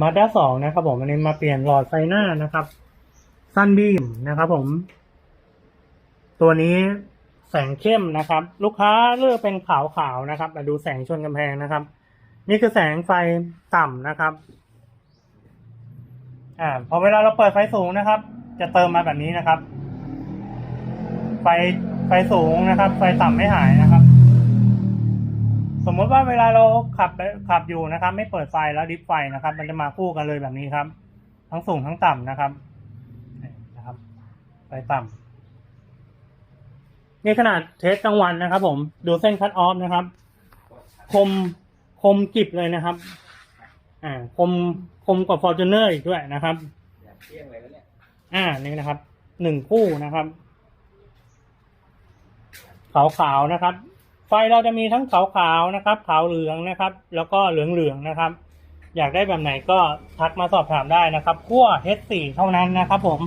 มาด้าสองนะครับผมอันนี้มาเปลี่ยนหลอดไฟหน้านะครับซันบีมนะครับผม ตัวนี้แสงเข้มนะครับ ลูกค้าเลือกเป็นขาวๆนะครับมาดูแสงชนกำแพงนะครับ นี่คือแสงไฟต่ำนะครับ อ่าพอเวลาเราเปิดไฟสูงนะครับ จะเติมมาแบบนี้นะครับ ไฟไฟสูงนะครับ ไฟต่ำไม่หายนะครับ สมมติว่าเวลาเราขับขับอยู่นะครับ ไม่เปิดไฟแล้วดิฟไฟนะครับ มันจะมาคู่กันเลยแบบนี้ครับ ทั้งสูงทั้งต่ำนะครับนะครับไฟต่ำนี่ขนาดเทสกลางวันนะครับ ผมดูเส้นคัตออฟนะครับ คมคมกริบเลยนะครับ อ่า คมคมกว่าฟอร์จูเนอร์อีกด้วยนะครับเนี่ยเที่ยงเลยแล้วเนี่ยอ่านี่นะครับหนึ่งคู่นะครับขาวขาวๆนะครับ ไฟเราจะมีทั้งขาวขาวๆนะครับ ขาวเหลืองนะครับ แล้วก็เหลืองเหลืองๆนะครับ อยากได้แบบไหนก็ทักมาสอบถามได้นะครับขั้ว H4 เท่านั้นนะครับผม